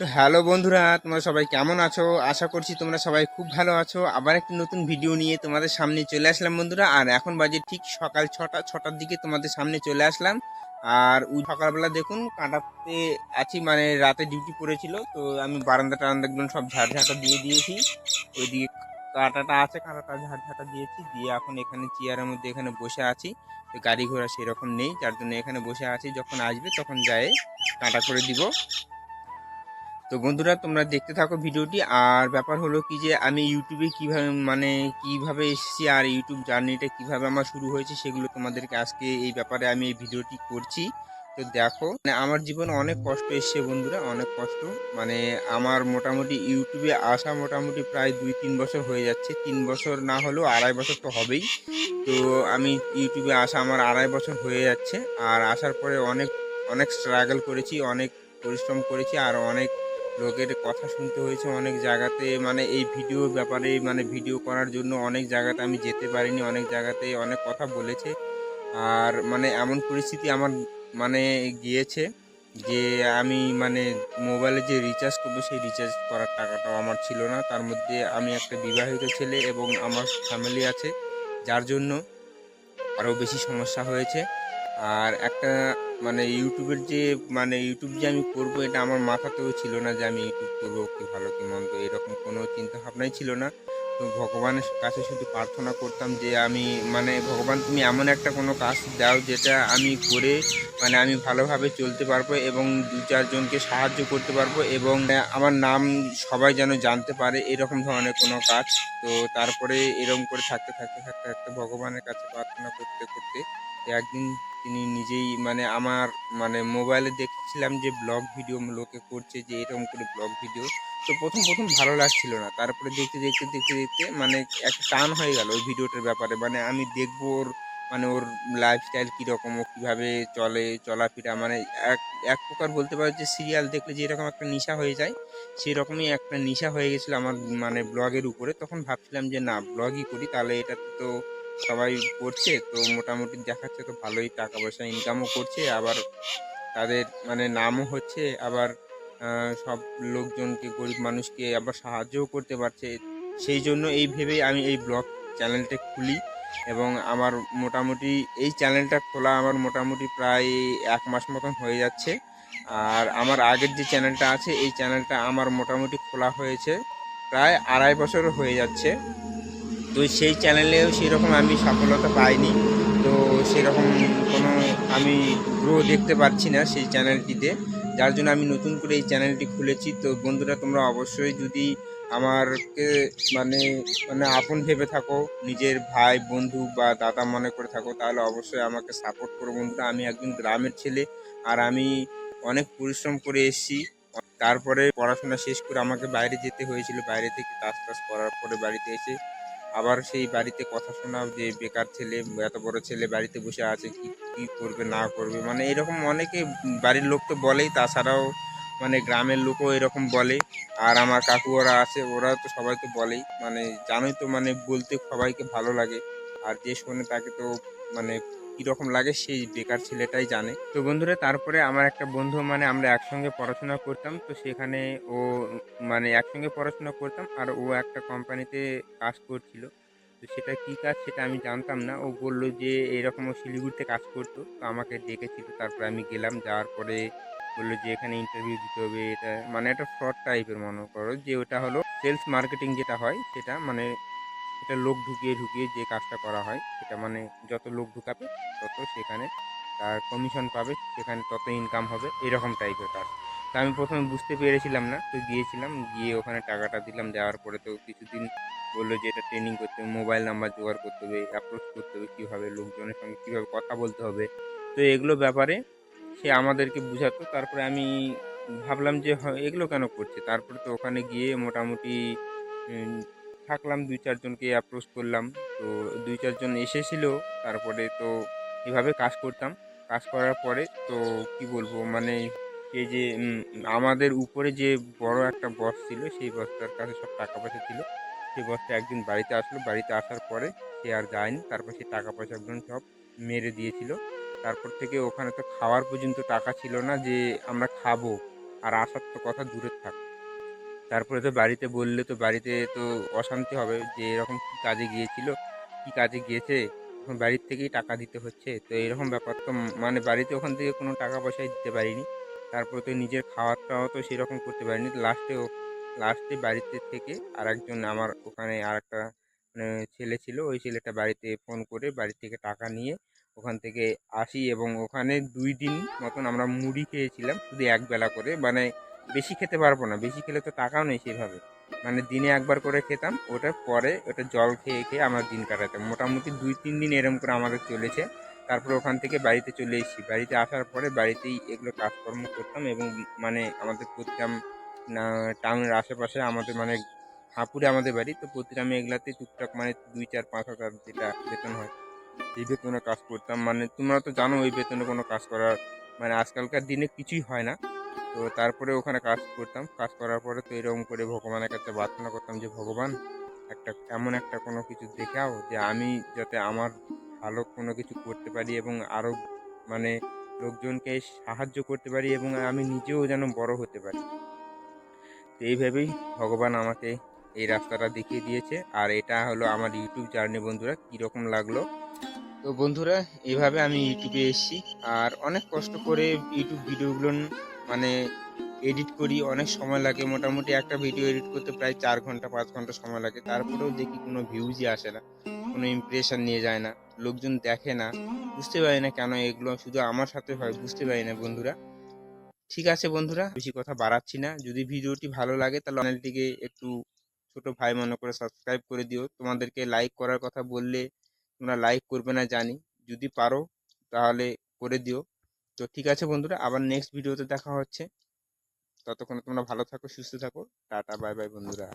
তো হ্যালো বন্ধুরা, তোমরা সবাই কেমন আছো? আশা করছি তোমরা সবাই খুব ভালো আছো। আবার একটি নতুন ভিডিও নিয়ে তোমাদের সামনে চলে আসলাম বন্ধুরা। আর এখন বাজে ঠিক সকাল ছটা, ছটার দিকে তোমাদের সামনে চলে আসলাম। আর ওই সকালবেলা দেখুন, কাঁটাতে আছি মানে রাতে ডিউটি পড়েছিল, তো আমি বারান্দা টারান্দাগুলো সব ঝাড় ঝাঁটা দিয়ে দিয়েছি। ওইদিকে কাঁটাটা আছে, কাঁটাটা ঝাড় ঝাঁটা দিয়েছি, দিয়ে এখন এখানে চেয়ারের মধ্যে এখানে বসে আছি। গাড়ি ঘোড়া সেরকম নেই, যার জন্য এখানে বসে আছি। যখন আসবে তখন যায়, কাঁটা করে দিব। তো বন্ধুরা, তোমরা দেখতে থাকো ভিডিওটি। আর ব্যাপার হলো কি যে, আমি ইউটিউবে কীভাবে মানে কীভাবে এসেছি আর ইউটিউব জার্নিটা কীভাবে আমার শুরু হয়েছে সেগুলো তোমাদেরকে আজকে এই ব্যাপারে আমি এই ভিডিওটি করছি। তো দেখো মানে আমার জীবনে অনেক কষ্ট এসছে বন্ধুরা, অনেক কষ্ট। মানে আমার মোটামুটি ইউটিউবে আসা মোটামুটি প্রায় দুই, তিন বছর হয়ে যাচ্ছে। তিন বছর না হলেও আড়াই বছর তো হবেই। তো আমি ইউটিউবে আসা আমার আড়াই বছর হয়ে যাচ্ছে। আর আসার পরে অনেক অনেক স্ট্রাগল করেছি, অনেক পরিশ্রম করেছি, আর অনেক লোকের কথা শুনতে হয়েছে অনেক জায়গাতে। মানে এই ভিডিওর ব্যাপারে মানে ভিডিও করার জন্য অনেক জায়গাতে আমি যেতে পারিনি, অনেক জায়গাতে অনেক কথা বলেছে। আর মানে এমন পরিস্থিতি আমার মানে গিয়েছে যে আমি মানে মোবাইলে যে রিচার্জ করব, সেই রিচার্জ করার টাকাটাও আমার ছিল না। তার মধ্যে আমি একটা বিবাহিত ছেলে এবং আমার ফ্যামিলি আছে, যার জন্য আরও বেশি সমস্যা হয়েছে। আর একটা মানে ইউটিউবের যে মানে ইউটিউব যে আমি করব, এটা আমার মাথাতেও ছিল না যে আমি ইউটিউব করব, কি ভালো, কি মন্দ, এরকম কোনো চিন্তা ভাবনাই ছিল না। তো ভগবানের কাছে শুধু প্রার্থনা করতাম যে আমি মানে ভগবান তুমি এমন একটা কোনো কাজ দাও যেটা আমি করে মানে আমি ভালোভাবে চলতে পারব এবং দু চারজনকে সাহায্য করতে পারব এবং আমার নাম সবাই যেন জানতে পারে, এরকম ধরনের কোনো কাজ। তো তারপরে এরকম করে থাকতে থাকতে থাকতে থাকতে ভগবানের কাছে প্রার্থনা করতে করতে একদিন তিনি নিজেই মানে আমার মানে মোবাইলে দেখছিলাম যে ব্লগ ভিডিও লোকে করছে যে এরকম করে ব্লগ ভিডিও তো প্রথম প্রথম ভালো লাগছিল না। তারপরে দেখতে দেখতে দেখতে দেখতে মানে একটা টান হয়ে গেল ওই ভিডিওটার ব্যাপারে। মানে আমি দেখব ওর মানে ওর লাইফস্টাইল কীরকম, ও কীভাবে চলে, চলাফেরা। মানে এক এক প্রকার বলতে পারো যে সিরিয়াল দেখলে যেরকম একটা নেশা হয়ে যায়, সেরকমই একটা নেশা হয়ে গেছিল আমার মানে ব্লগের উপরে। তখন ভাবছিলাম যে না ব্লগই করি, তাহলে এটাতে তো সবাই করছে, তো মোটামুটি দেখাচ্ছে তো ভালোই টাকা পয়সা ইনকামও করছে, আবার তাদের মানে নামও হচ্ছে, আবার সব লোকজনকে, গরিব মানুষকে আবার সাহায্যও করতে পারছে। সেই জন্য এই ভেবেই আমি এই ব্লগ চ্যানেলটা খুলি এবং আমার মোটামুটি এই চ্যানেলটা খোলা আমার মোটামুটি প্রায় এক মাস মতন হয়ে যাচ্ছে। আর আমার আগের যে চ্যানেলটা আছে, এই চ্যানেলটা আমার মোটামুটি খোলা হয়েছে, প্রায় আড়াই বছর হয়ে যাচ্ছে। তো সেই চ্যানেলেও সেরকম আমি সফলতা পাইনি। তো সেরকম কোনো আমি গ্রো দেখতে পাচ্ছি না সেই চ্যানেলটিতে যার জন্য আমি নতুন করে এই চ্যানেলটি খুলেছি। তো বন্ধুরা, তোমরা অবশ্যই যদি আমারকে মানে মানে আপন ভেবে থাকো, নিজের ভাই, বন্ধু বা দাদা মনে করে থাকো, তাহলে অবশ্যই আমাকে সাপোর্ট করো বন্ধুরা। আমি একজন গ্রামের ছেলে আর আমি অনেক পরিশ্রম করে এসেছি। তারপরে পড়াশোনা শেষ করে আমাকে বাইরে যেতে হয়েছিল। বাইরে থেকে কাজ টাজ করার পরে বাড়িতে এসে আবার সেই বাড়িতে কথা শোনা যে বেকার ছেলে, এত বড় ছেলে বাড়িতে বসে আছে, কি কি করবে, না করবে? মানে এরকম অনেকে বাড়ির লোক তো বলেই, তাছাড়াও মানে গ্রামের লোকও এরকম বলে। আর আমার কাকু ওরা আছে ওরা তো সবাইকে বলেই। মানে জানোই তো মানে বলতে সবাইকে ভালো লাগে। আর যে শোনে তাকে তো মানে কীরকম লাগে সেই বেকার ছেলেটাই জানে। তো বন্ধুরা, তারপরে আমার একটা বন্ধু মানে আমরা একসঙ্গে পড়াশোনা করতাম, তো সেখানে ও মানে একসঙ্গে পড়াশোনা করতাম আর ও একটা কোম্পানিতে কাজ করছিল। তো সেটা কী কাজ সেটা আমি জানতাম না। ও বলল যে এরকম ও শিলিগুড়িতে কাজ করতো, তো আমাকে ডেকেছিল। তারপরে আমি গেলাম, যাওয়ার পরে বলল যে এখানে ইন্টারভিউ দিতে হবে। এটা মানে একটা ফ্রড টাইপের মনে করো যে ওটা হলো সেলস মার্কেটিং যেটা হয়, সেটা মানে এটা লোক ঢুকিয়ে ঢুকিয়ে যে কাজটা করা হয়, সেটা মানে যত লোক ঢুকাবে, তত সেখানে তার কমিশন পাবে, সেখানে তত ইনকাম হবে, এরকম টাইপের কাজ। তা আমি প্রথমে বুঝতে পেরেছিলাম না, তো গিয়েছিলাম, গিয়ে ওখানে টাকাটা দিলাম, দেওয়ার পরে তো কিছুদিন বলল যে এটা ট্রেনিং করতে হবে মোবাইল নাম্বার জোগাড় করতে হবে অ্যাপ্রোচ করতে হবে কীভাবে, লোকজনের সঙ্গে কীভাবে কথা বলতে হবে। তো এগুলো ব্যাপারে সে আমাদেরকে বুঝাতো, তারপরে আমি ভাবলাম যে এগুলো কেন করছে? তারপরে তো ওখানে গিয়ে মোটামুটি থাকলাম, দুই চারজনকে অ্যাপ্রোচ করলাম। তো দুই চারজন এসেছিল, তারপরে তো এভাবে কাজ করতাম। কাজ করার পরে তো কি বলব মানে এই যে আমাদের উপরে যে বড় একটা বস ছিল, সেই বসটার কাছে সব টাকা পয়সা ছিল। সেই বসটা একদিন বাড়িতে আসলো। বাড়িতে আসার পরে সে আর যায়নি। তারপর সেই টাকা পয়সাগুলো সব মেরে দিয়েছিল। তারপর থেকে ওখানে তো খাওয়ার পর্যন্ত টাকা ছিল না যে আমরা খাব। আর আসার তো কথা দূরে থাক। তারপরে তো বাড়িতে বললে তো বাড়িতে তো অশান্তি হবে যে এরকম কী কাজে গিয়েছিল, কী কাজে গিয়েছে, এখন বাড়ির থেকেই টাকা দিতে হচ্ছে। তো এরকম ব্যাপার তো মানে বাড়িতে ওখান থেকে কোনো টাকা পয়সাই দিতে পারিনি। তারপরে তো নিজের খাওয়ার টাওয়া তো সেরকম করতে পারিনি। লাস্টেও লাস্টে বাড়িতে থেকে আর একজন আমার ওখানে আর একটা মানে ছেলে ছিল, ওই ছেলেটা বাড়িতে ফোন করে বাড়ি থেকে টাকা নিয়ে ওখান থেকে আসি এবং ওখানে দুই দিন মতন আমরা মুড়ি খেয়েছিলাম শুধু একবেলা করে। মানে বেশি খেতে পারব না, বেশি খেলে তো টাকাও নেই সেভাবে। মানে দিনে একবার করে খেতাম ওটার পরে ওটা জল খেয়ে খেয়ে আমরা দিন কাটাতাম। মোটামুটি দুই, তিন দিন এরম করে আমাদের চলেছে। তারপর ওখান থেকে বাড়িতে চলে এসেছি। বাড়িতে আসার পরে বাড়িতেই এগুলো কাজকর্ম করতাম এবং মানে আমাদের প্রতিগ্রাম টাউনের আশেপাশে আমাদের মানে হাঁপুরে আমাদের বাড়ি, তো প্রতিগ্রামে এগুলাতে টুকটাক মানে দুই, চার, পাঁচ হাজার যেটা বেতন হয়, এই বেতনে কাজ করতাম। মানে তোমরা তো জানো ওই বেতনে কোনো কাজ করার মানে আজকালকার দিনে কিছুই হয় না। তো তারপরে ওখানে কাজ করতাম। কাজ করার পরে তো এরকম করে ভগবানের কাছে প্রার্থনা করতাম যে, ভগবান, একটা, এমন একটা কোনো কিছু দেখাও যে, আমি যাতে আমার ভালো কোনো কিছু করতে পারি এবং আরও মানে লোকজনকে সাহায্য করতে পারি এবং আমি নিজেও যেন বড় হতে পারি। তো এইভাবেই ভগবান আমাকে এই রাস্তাটা দেখিয়ে দিয়েছে। আর এটা হলো আমার ইউটিউব জার্নি বন্ধুরা, কীরকম লাগল? তো বন্ধুরা এইভাবে আমি ইউটিউবে এসেছি। আর অনেক কষ্ট করে ইউটিউব ভিডিওগুলো মানে এডিট করি, অনেক সময় লাগে। মোটামুটি একটা ভিডিও এডিট করতে প্রায় চার ঘণ্টা, পাঁচ ঘণ্টা সময় লাগে। তারপরেও দেখি কোনো ভিউজই আসে না, কোনো ইমপ্রেশন নিয়ে যায় না, লোকজন দেখে না। বুঝতে পারি না কেন এগুলো শুধু আমার সাথে হয়, বুঝতে পারি না বন্ধুরা। ঠিক আছে বন্ধুরা, বেশি কথা বাড়াচ্ছি না। যদি ভিডিওটি ভালো লাগে, তাহলে চ্যানেলটিকে একটু ছোট ভাই মনে করে সাবস্ক্রাইব করে দিও। তোমাদেরকে লাইক করার কথা বললে তোমরা লাইক করবে না জানি। যদি পারো, তাহলে করে দিও। তো ঠিক আছে বন্ধুরা, আবার নেক্সট ভিডিওতে দেখা হচ্ছে। ততক্ষণে তোমরা ভালো থাকো, সুস্থ থাকো। টাটা বাই বাই বন্ধুরা।